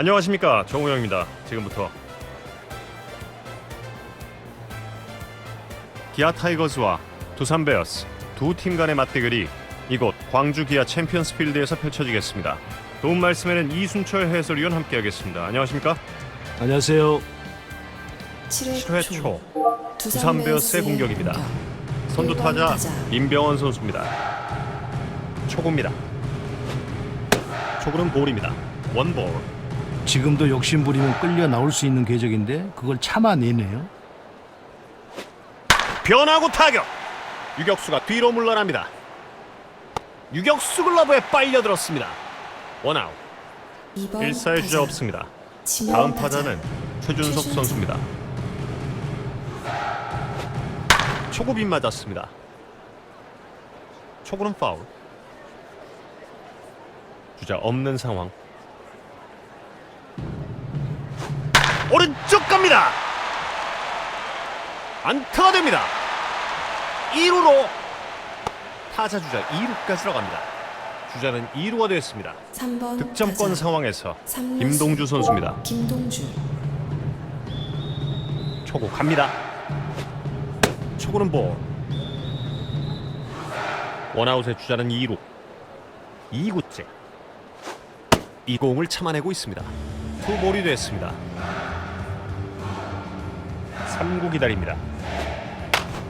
안녕하십니까 정우영입니다. 지금부터 기아 타이거즈와 두산 베어스 두 팀 간의 맞대결이 이곳 광주 기아 챔피언스 필드에서 펼쳐지겠습니다. 도움 말씀에는 이순철 해설위원 함께하겠습니다. 안녕하십니까? 안녕하세요. 7회 7회 초초 두산 베어스의 공격입니다. 선두 타자 임병원 선수입니다. 초구입니다. 초구는 볼입니다. 원볼. 지금도 욕심 부리면 끌려 나올 수 있는 궤적인데 그걸 참아내네요. 변화구 타격. 유격수가 뒤로 물러납니다. 유격수 글러브에 빨려들었습니다. 원아웃. 1사의 주자 없습니다. 다음 타자는 최준석 선수입니다. 초구빗 맞았습니다. 초구는 파울. 주자 없는 상황. 오른쪽 갑니다. 안타가 됩니다. 2루로 타자 주자 2루까지 들어갑니다. 주자는 2루가 되었습니다. 득점권 상황에서 김동주 선수입니다. 김동주 초구 갑니다. 초구는 볼. 원아웃의 주자는 2루. 2구째. 이 공을 참아내고 있습니다. 투볼이 됐습니다. 3구 기다립니다.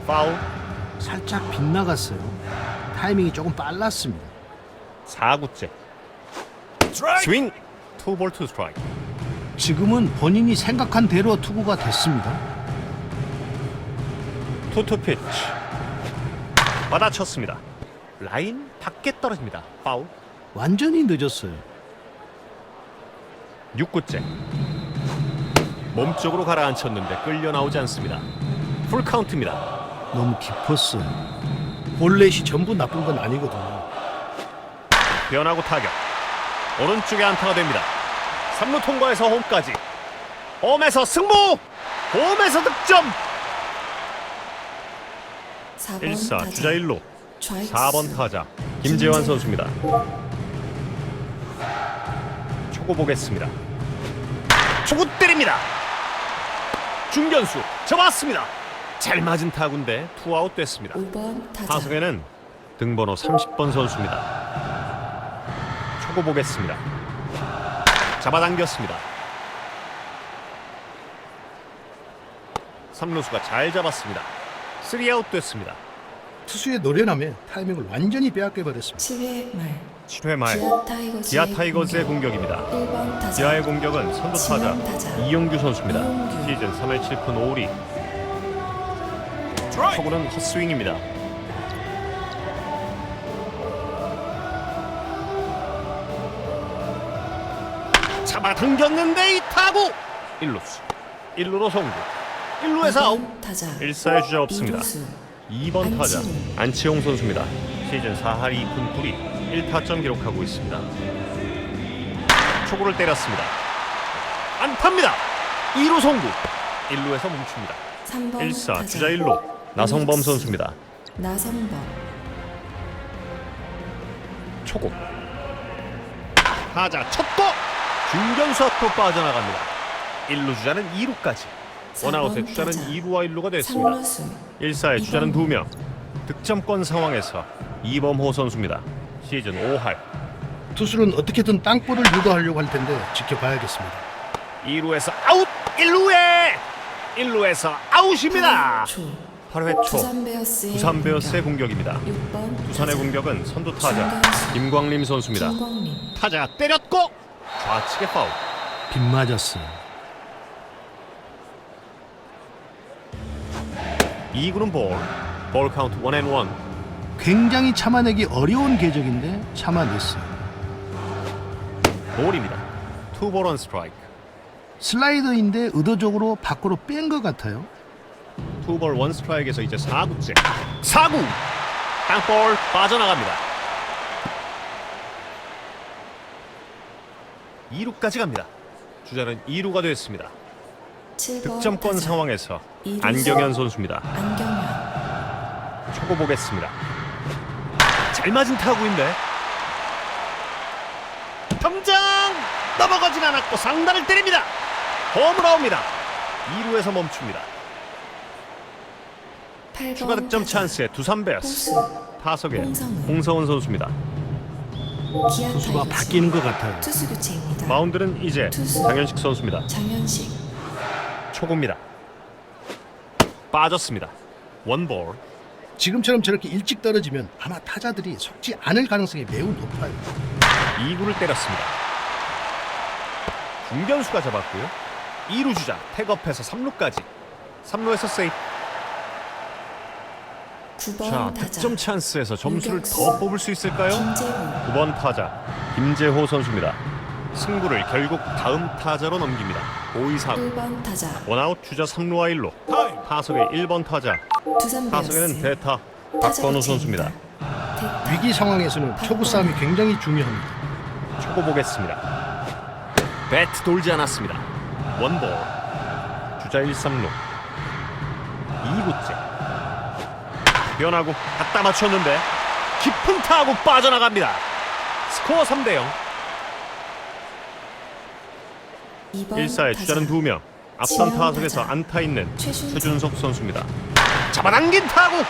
파울. 살짝 빗나갔어요. 타이밍이 조금 빨랐습니다. 4구째. 스윙. 투볼 투 스트라이크. 지금은 본인이 생각한 대로 투구가 됐습니다. 투투 피치. 받아쳤습니다. 라인 밖에 떨어집니다. 파울. 완전히 늦었어요. 6구째 몸쪽으로 가라앉혔는데 끌려 나오지 않습니다. 풀 카운트입니다. 너무 깊었어요. 볼넷이 전부 나쁜 건 아니거든요. 변하고 타격. 오른쪽에 안타가 됩니다. 3루 통과해서 홈까지. 홈에서 승부! 홈에서 득점! 1사 주자 1루. 4번 타자 김재환 선수입니다. 초고 보겠습니다. 초고 때립니다 중견수 잡았습니다 잘 맞은 타구인데 투아웃 됐습니다 5번 타자 타석에는 등번호 30번 선수입니다. 초고 보겠습니다. 잡아당겼습니다. 3루수가 잘 잡았습니다. 3아웃 됐습니다. 투수의 노련함에 타이밍을 완전히 빼앗겨 버렸습니다. 7회 말 7회 말 기아 타이거즈의, 기아 타이거즈의 공격입니다. 1번 타자 기아의 공격은 선두 타자 지명 타자. 이영규 선수입니다. 시즌 3회 7푼 5리. 초구는 헛스윙입니다. 잡아 당겼는데 이 타구 1루수 1루로 송구 1루에서 아웃 2번 타자 1사의 주자 없습니다. 이루수 2번 타자 안치홍. 선수입니다. 시즌 4할 2푼 9리 1타점 기록하고 있습니다. 초구를 때렸습니다. 안타입니다. 2루 송구 1루에서 멈춥니다. 3번 1사 타자 주자 1루 나성범 오익수. 선수입니다. 나성범 초구 타자 첫고 중견수 앞으로 빠져나갑니다. 1루 주자는 2루까지 원아웃의 4번 주자는 타자. 2루와 1루가 됐습니다. 3루수 1사의 주자는 2명 득점권 상황에서 이범호 선수입니다. 시즌 5할 투수는 어떻게든 땅볼을 유도하려고 할 텐데 지켜봐야겠습니다. 2루에서 아웃 1루에 1루에서 아웃입니다. 8초 8회 초 두산 베어스의 공격입니다. 6번 두산의 공격은 선두 타자 김광림 선수입니다. 타자 때렸고 좌측에 파울. 빗 맞았어요. 2구는 볼. 볼 카운트 원앤원. 굉장히 참아내기 어려운 궤적인데 참아냈어요. 볼입니다. 투볼 원 스트라이크. 슬라이더인데 의도적으로 밖으로 뺀 것 같아요. 투볼 원 스트라이크에서 이제 4구째. 4구. 땅볼 빠져나갑니다. 2루까지 갑니다. 주자는 2루가 됐습니다. 7번 득점권 타자. 상황에서 이루수. 안경현 선수입니다. 안경현 초고 보겠습니다. 잘 맞은 타구인데. 덤장 넘어가진 않았고 상단을 때립니다. 홈으로 옵니다. 2루에서 멈춥니다. 8번 추가 득점 타자. 찬스에 두산 베어스 타석에 홍성훈. 선수입니다. 기아 타이거즈. 바뀌는 것 같아요. 투수 교체입니다. 마운드는 이제 투수. 장현식 선수입니다. 장현식 초구입니다. 빠졌습니다. 원볼 지금처럼 저렇게 일찍 떨어지면 아마 타자들이 속지 않을 가능성이 매우 높아요. 2구를 때렸습니다. 중견수가 잡았고요. 2루 주자 태업해서 3루까지 3루에서 세이프 9번 자 타자 득점 찬스에서 점수를. 더 뽑을 수 있을까요? 김재훈 9번 타자 김재호 선수입니다. 승부를 결국 다음 타자로 넘깁니다. 5위 4구 1번 타자 원아웃 주자 3루와 1루 타석의 1번 타자 두산 타석에는 베어스 대타 박건우. 선수입니다. 대타 위기 상황에서는 초구 싸움이 굉장히 중요합니다. 초고 보겠습니다. 배트 돌지 않았습니다. 원볼 주자 1, 3루 2구째 변하고 갖다 맞췄는데 깊은 타구 빠져나갑니다. 스코어 3대 0 2번 1사의 타자 주자는 2명 앞선 타석에서 타자. 안타 있는 최준석. 최준석 선수입니다. 잡아당긴 타구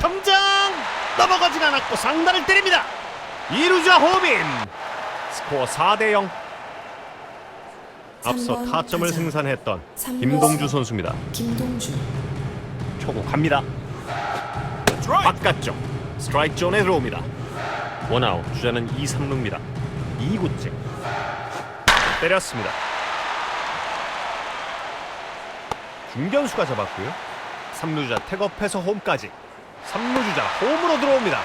점장 넘어가진 않았고 상단을 때립니다. 2루자 호민 스코어 4대 0 앞서 3번 타점을 타자. 생산했던. 김동주 선수입니다. 김동주 초구 갑니다. 바깥쪽 스트라이크 존에 들어옵니다. 원아웃 주자는 2, 3루입니다. 2구째 때렸습니다. 중견수가 잡았고요. 3루주자 태업해서 홈까지 3루주자 홈으로 들어옵니다.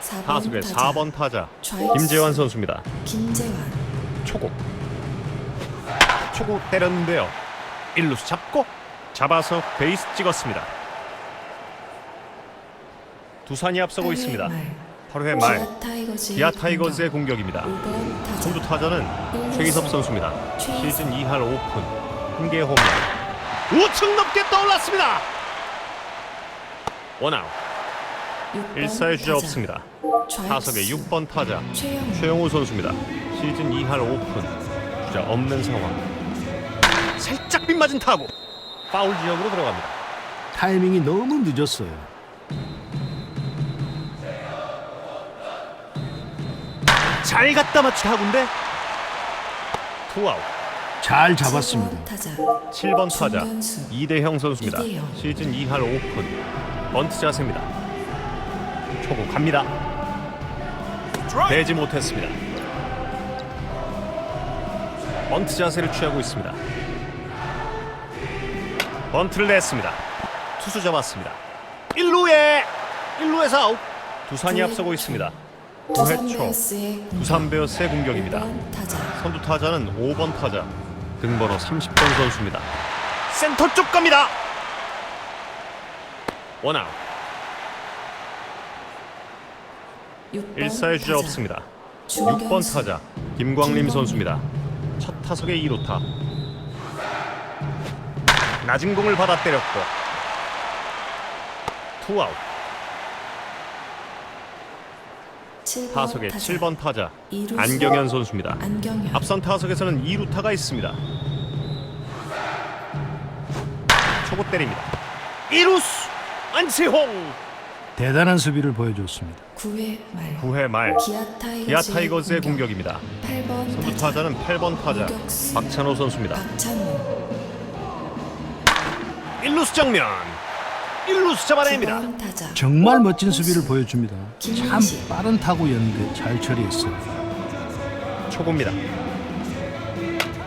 4번 타석의 타자 4번 타자. 김재환 선수입니다. 김재환 초구 초구 때렸는데요 1루수 잡고 잡아서 베이스 찍었습니다 두산이 앞서고 있습니다 8회 말 기아 타이거즈의, 공격입니다 5번 타자 선두 타자는 최희섭 선수입니다. 시즌 2할 오픈 한 개의 홈런 우측 높게 떠올랐습니다 원아웃 6번 1사의 주자. 없습니다. 타석의 6번 타자 최영우 선수입니다. 시즌 2할 오픈 주자 없는 상황. 살짝 빗맞은 타구 파울 지역으로 들어갑니다. 타이밍이 너무 늦었어요. 잘 갖다 맞춘 타구인데 투아웃. 잘 잡았습니다. 7번 타자 7번 타자 중견수. 이대형 선수입니다. 이대형. 시즌 2할 오픈 번트 자세입니다. 초구 갑니다. 되지 못했습니다. 번트 자세를 취하고 있습니다. 번트를 냈습니다. 투수 잡았습니다. 1루에 1루에서 아웃. 두산이 앞서고 초. 있습니다. 두산 9회 초 베어스의 공격. 두산 베어스의 공격입니다. 5번 타자 선두 타자는 5번 타자 등번호 30번 선수입니다. 센터 쪽 갑니다. 원아웃 6번 1사의 주자. 없습니다. 중견수. 6번 타자 김광림. 선수입니다. 첫 타석의 2루타 낮은 공을 받아 때렸고 투아웃 7번 타석의 타자. 7번 타자 이루수. 안경현 선수입니다. 안경현 앞선 타석에서는 2루타가 있습니다. 초구 때립니다. 2루수 안치홍 대단한 수비를 보여줬습니다. 9회 말 9회 말 기아 타이거즈의, 기아 타이거즈의 공격입니다. 8번 선두 타자 타자는 8번 타자 유격수. 박찬호 선수입니다. 박찬호 1루수 정면 1루수 잡아냅니다. 9번 타자 정말 멋진 수비를 보여줍니다. 참. 빠른 타구였는데 잘 처리했어요. 초구입니다.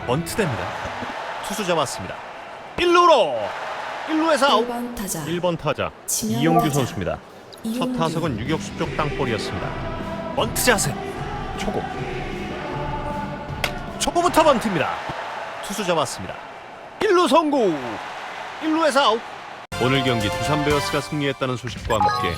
번트됩니다. 투수 잡았습니다. 1루로 1루에서 아웃 1번 타자 1번 타자 타자. 선수입니다. 첫 이용규. 타석은 유격수 쪽 땅볼이었습니다. 번트 자세 초구 초구부터 번트입니다. 투수 잡았습니다. 1루 성공 1루에서 아웃 오늘 경기 두산 베어스가 승리했다는 소식과 함께